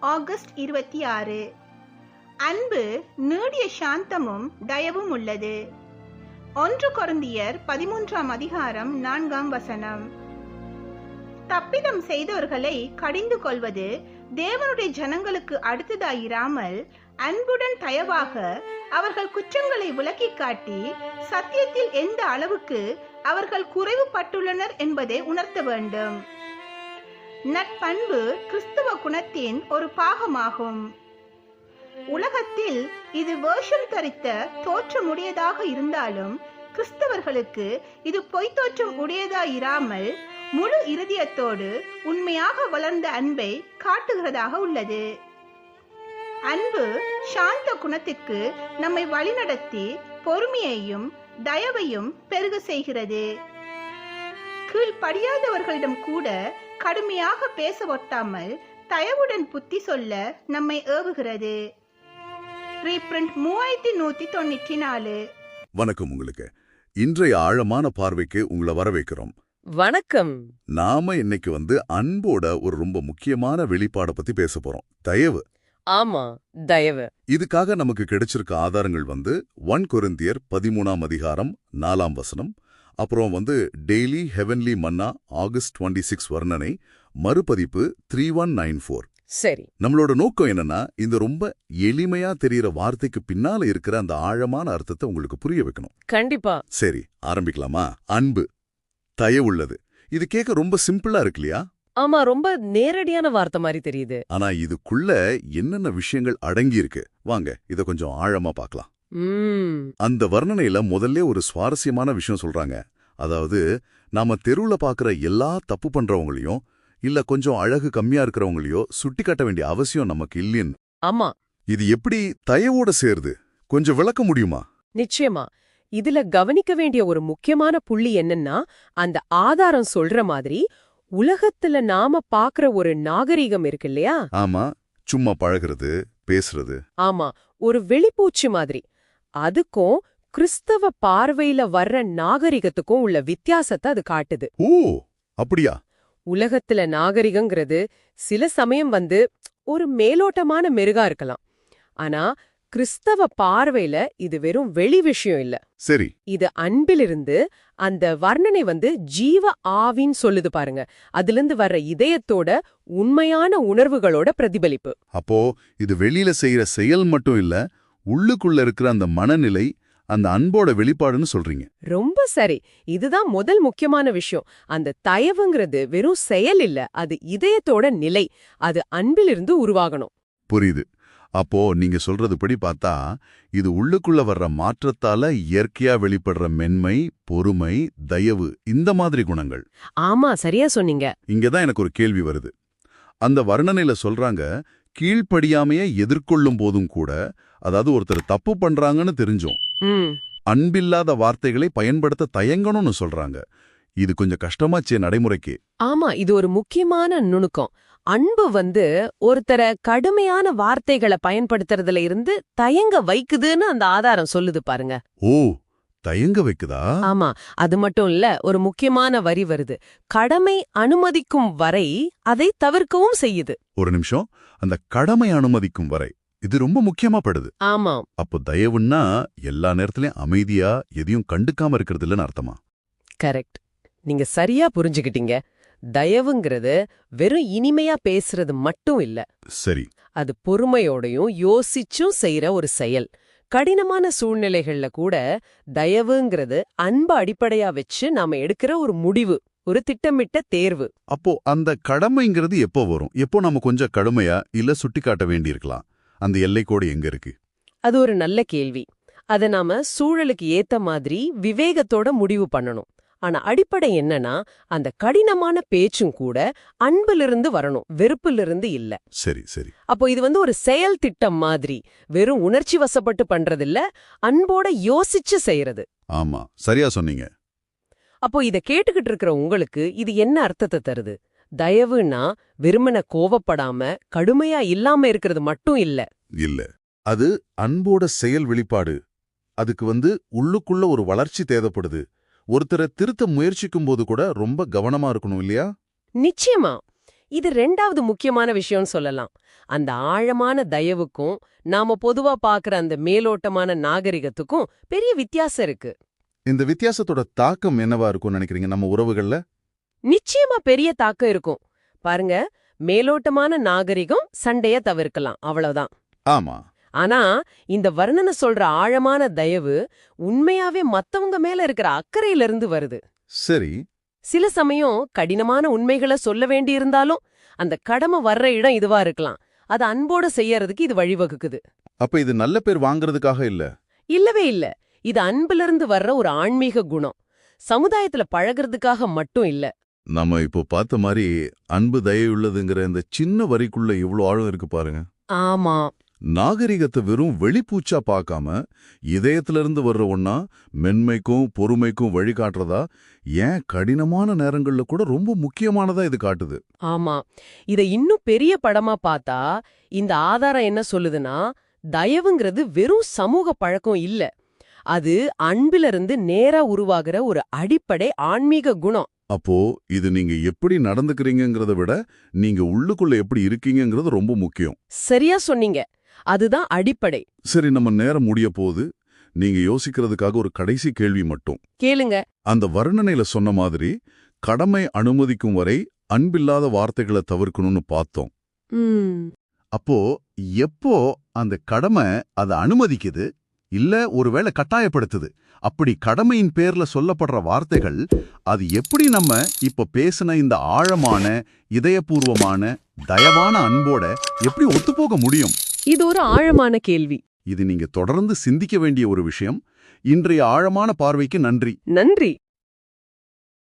August இருபத்தி ஆறு. அன்பு நீடிய சாந்தமும் தயவும் உள்ளது. ஒன்று கொருந்தியர் பதிமூன்றாம் அதிகாரம் நான்காம் வசனம். தப்பிதம் செய்தவர்களை கடிந்து கொள்வது தேவனுடைய ஜனங்களுக்கு அடுத்ததாயிராமல் அன்புடன் தயவாக அவர்கள் குற்றங்களை விளக்கி காட்டி சத்தியத்தில் எந்த அளவுக்கு அவர்கள் குறைவுபட்டுள்ளனர் என்பதை உணர்த்த வேண்டும். நற்பண்பு கிறிஸ்துவ குணத்தின் ஒரு பாகமாகும். உலகத்தில் இது வேஷம் தரித்த தோற்றமுடையதாக இருந்தாலும் கிறிஸ்தவர்களுக்கு இது பொய் தோற்றம் உடையதாயிராமல் முழு இருதயத்தோடு உண்மையாக வளர்ந்த அன்பை காட்டுகிறதாக உள்ளது. அன்பு சாந்த குணத்திற்கு நம்மை வழிநடத்தி பொறுமையையும் தயவையும் பெருக செய்கிறது. கீழ்படியாதவர்களிடம் கூட கடுமையாக பேச ஒட்டாமல் தயவுடன் புத்தி சொல்ல நம்மை ஏவுகிறது. ரீப்ரிண்ட் மூவாயிரத்தி நூத்தி தொண்ணூற்றி நாலு. வணக்கம் உங்களுக்கு. இன்றைய ஆழமான பார்வைக்கு உங்களை வரவேற்கிறோம். வணக்கம். நாம இன்னைக்கு வந்து அன்போட ஒரு ரொம்ப முக்கியமான வெளிப்பாட பத்தி பேச போறோம். தயவு. ஆமா தயவு. இதுக்காக நமக்கு கிடைச்சிருக்க ஆதாரங்கள் வந்து ஒன் கொரிந்தியர் பதிமூணாம் அதிகாரம் நாலாம் வசனம் அப்புறம் வந்து daily heavenly manna August twenty six வர்ணனை மறுபதிப்பு த்ரீ ஒன் நைன் ஃபோர். சரி. நம்மளோட நோக்கம் என்னன்னா இந்த ரொம்ப எளிமையா தெரியற வார்த்தைக்கு பின்னால இருக்கிற அந்த ஆழமான அர்த்தத்தை உங்களுக்கு புரிய வைக்கணும். கண்டிப்பா. சரி ஆரம்பிக்கலாமா? அன்பு தயவுள்ளது இது கேட்க ரொம்ப சிம்பிளா இருக்கு இல்லையா? ஆமா ரொம்ப நேரடியான வார்த்தை மாதிரி தெரியுது. ஆனா இதுக்குள்ள என்னென்ன விஷயங்கள் அடங்கி இருக்கு? வாங்க இத கொஞ்சம் ஆழமா பார்க்கலாம் ம். அந்த வர்ணனையில முதல்ல ஒரு சுவாரஸ்யமான விஷயம் சொல்றாங்க. அதாவது நாம தெருவுல பாக்குற எல்லா தப்பு பண்றவங்களையும் இல்ல கொஞ்சம் அழகு கம்மியா இருக்கிறவங்களையோ சுட்டி காட்ட வேண்டிய அவசியம் நமக்கு இல்லைன்னு. ஆமா. இது எப்படி தயவோட சேருது? கொஞ்சம் விளக்க முடியுமா? நிச்சயமா. இதுல கவனிக்க வேண்டிய ஒரு முக்கியமான புள்ளி என்னன்னா அந்த ஆதாரம் சொல்ற மாதிரி உலகத்துல நாம பாக்குற ஒரு நாகரிகம் இருக்கு இல்லையா? ஆமா. சும்மா பழகுறது பேசுறது. ஆமா. ஒரு வெளிப்பூச்சி மாதிரி. அதுக்கும் கிறிஸ்தவ பார்வையில வர்ற நாகரிகத்துக்கும் உள்ள வித்தியாசத்தை அது காட்டுது. ஓ அப்படியா? உலகத்துல நாகரிகங்கிறது சில சமயம் வந்து ஒரு மேலோட்டமான மெருகா இருக்கலாம். ஆனா கிறிஸ்தவ பார்வையில இது வெறும் வெளி விஷயம் இல்ல. சரி. இது அன்பிலிருந்து அந்த வர்ணனை வந்து ஜீவ ஆவின்னு சொல்லுது பாருங்க. அதிலிருந்து வர்ற இதயத்தோட உண்மையான உணர்வுகளோட பிரதிபலிப்பு. அப்போ இது வெளியில செய்யற செயல் மட்டும் இல்ல உள்ளுக்குள்ள இருக்கிற அந்த மனநிலை அந்த அன்போட வெளிப்பாடுன்னு சொல்றீங்க. ரொம்ப சரி. இதுதான் முதல் முக்கியமான விஷயம். அந்த தயவுங்கிறது வெறும் செயல் இல்ல அது இதயத்தோட நிலை. அது அன்பிலிருந்து உருவாகணும். புரியுது. அப்போ நீங்க சொல்றதுபடி பார்த்தா இது உள்ளுக்குள்ள வர்ற மாற்றத்தால இயற்கையா வெளிப்படுற மென்மை பொறுமை தயவு இந்த மாதிரி குணங்கள். ஆமா சரியா சொன்னீங்க. இங்கதான் எனக்கு ஒரு கேள்வி வருது. அந்த வர்ணனையில சொல்றாங்க கீழ்ப்படியாமைய எதிர்கொள்ளும் போதும் கூட அதாவது ஒருத்தர் தப்பு பண்றாங்கன்னு தெரிஞ்சும். அன்பில்லாத வார்த்தைகளை பயன்படுத்த தயங்கணும்னு சொல்றாங்க. இது கொஞ்சம் கஷ்டமாச்சே நடைமுறைக்கு. ஆமா இது ஒரு முக்கியமான நுணுக்கம். அன்பு வந்து ஒருத்தரை கடுமையான வார்த்தைகளை பயன்படுத்துறதுல இருந்து தயங்க வைக்குதுன்னு அந்த ஆதாரம் சொல்லுது பாருங்க. ஓ தயங்க வைக்குதா? ஆமா அது மட்டும் இல்ல ஒரு முக்கியமான வரி வருது. கடமை அனுமதிக்கும் வரை அதை தவிர்க்கவும் செய்யுது. ஒரு நிமிஷம் அந்த கடமை அனுமதிக்கும் வரை. இது ரொம்ப முக்கியமா படுது. ஆமா. அப்போ தயவுன்னா எல்லா நேரத்திலயும் அமைதியா எதையும் கண்டுக்காம இருக்கிறது இல்லைன்னு அர்த்தமா? கரெக்ட். நீங்க சரியா புரிஞ்சுக்கிட்டீங்க. தயவுங்கிறது வெறும் இனிமையா பேசுறது மட்டும் இல்ல. சரி. அது பொறுமையோடையும் யோசிச்சும் செய்யற ஒரு செயல். கடினமான சூழ்நிலைகள்ல கூட தயவுங்கிறது அன்ப அடிப்படையா வச்சு நாம எடுக்கிற ஒரு முடிவு ஒரு திட்டமிட்ட தேர்வு. அப்போ அந்த கடமைங்கிறது எப்போ வரும்? எப்போ நம்ம கொஞ்சம் கடுமையா இல்ல சுட்டி காட்ட வேண்டியிருக்கலாம்? அந்த எல்லைக்கோடு எங்க இருக்கு? அது ஒரு நல்ல கேள்வி. அத நாம சூழலுக்கு ஏத்த மாதிரி விவேகத்தோட முடிவு பண்ணணும். ஆனா அடிப்படை என்னன்னா அந்த கடினமான பேச்சும் கூட அன்பிலிருந்து வரணும் வெறுப்பிலிருந்து இல்ல. சரி சரி. அப்போ இது வந்து ஒரு செயல் திட்டம் மாதிரி. வெறும் உணர்ச்சி வசப்பட்டு பண்றதில்ல அன்போட யோசிச்சு செய்யறது. ஆமா சரியா சொன்னீங்க. அப்போ இத கேட்டுக்கிட்டு இருக்கிற உங்களுக்கு இது என்ன அர்த்தத்தை தருது? தயவுன்னா வெறுமன கோவப்படாம கடுமையா இல்லாம இருக்கிறது மட்டும் இல்ல. இல்ல. அது அன்போட செயல் வெளிப்பாடு. அதுக்கு வந்து உள்ளுக்குள்ள ஒரு வளர்ச்சி தேவைப்படுது. ஒருத்தரை திருத்த முயற்சிக்கும் போது கூட ரொம்ப கவனமா இருக்கணும் இல்லையா? நிச்சயமா. இது ரெண்டாவது முக்கியமான விஷயம்னு சொல்லலாம். அந்த ஆழமான தயவுக்கும் நாம பொதுவா பாக்குற அந்த மேலோட்டமான நாகரிகத்துக்கும் பெரிய வித்தியாசம் இருக்கு. இந்த வித்தியாசத்தோட தாக்கம் என்னவா இருக்கும்னு நினைக்கிறீங்க நம்ம உறவுகள்ல? நிச்சயமா பெரிய தாக்கம் இருக்கும். பாருங்க மேலோட்டமான நாகரிகம் சண்டைய தவிர்க்கலாம் அவ்வளவுதான். ஆமா. ஆனா இந்த வர்ணனை சொல்ற ஆழமான தயவு உண்மையாவே மத்தவங்க மேல இருக்கிற அக்கறையில இருந்து வருது. சரி. சில சமயம் கடினமான உண்மைகளை சொல்ல வேண்டியிருந்தாலும் அந்த கடமை வர்ற இடம் இதுவா இருக்கலாம். அது அன்போட செய்யறதுக்கு இது வழிவகுக்குது. அப்ப இது நல்ல பேர் வாங்குறதுக்காக இல்ல? இல்லவே இல்ல. இது அன்பிலிருந்து வர்ற ஒரு ஆன்மீக குணம். சமுதாயத்துல பழகுறதுக்காக மட்டும் இல்ல. நம்ம இப்போ பார்த்த மாதிரி அன்பு தயவுள்ளதுங்கிற இந்த சின்ன வரிக்குள்ள இவ்ளோ ஆழம் இருக்கு பாருங்க. ஆமா. நாகரிகத்தை வெறும் வெளிப்பூச்சா பார்க்காம இதயத்திலிருந்து வர்ற ஒன்னா மென்மைக்கும் பொறுமைக்கும் வழிகாட்டுறதா ஏன் கடினமான நேரங்கள்ல கூட ரொம்ப முக்கியமானதா இது காட்டுது. ஆமா. இத இன்னும் பெரிய படமா பார்த்தா இந்த ஆதாரம் என்ன சொல்லுதுன்னா தயவுங்கிறது வெறும் சமூக பழக்கம் இல்ல. அது அன்பிலிருந்து நேரா உருவாகிற ஒரு அடிப்படை ஆன்மீக குணம். அப்போ இது நீங்க எப்படி நடந்துக்கிறீங்கங்கிறத விட நீங்க உள்ளுக்குள்ள எப்படி இருக்கீங்கங்கிறது ரொம்ப முக்கியம். சரியா சொன்னீங்க. அதுதான் அடிப்படை. சரி நம்ம நேரம் முடிய போகுது. நீங்க யோசிக்கிறதுக்காக ஒரு கடைசி கேள்வி மட்டும். கேளுங்க. அந்த வர்ணனையில சொன்ன மாதிரி கடமை அனுமதிக்கும் வரை அன்பில்லாத வார்த்தைகளை தவிர்க்கணும்னு பார்த்தோம். ம். அப்போ எப்போ அந்த கடமை அதை அனுமதிக்குது இல்ல ஒருவேளை கட்டாயப்படுத்துது. அப்படி கடமையின் பேர்ல சொல்லப்படுற வார்த்தைகள் அது எப்படி நம்ம இப்ப பேசின இந்த ஆழமான இதயபூர்வமான தயவான அன்போட எப்படி ஒத்துப்போக முடியும்? இது ஒரு ஆழமான கேள்வி. இது நீங்க தொடர்ந்து சிந்திக்க வேண்டிய ஒரு விஷயம். இன்றைய ஆழமான பார்வைக்கு நன்றி. நன்றி.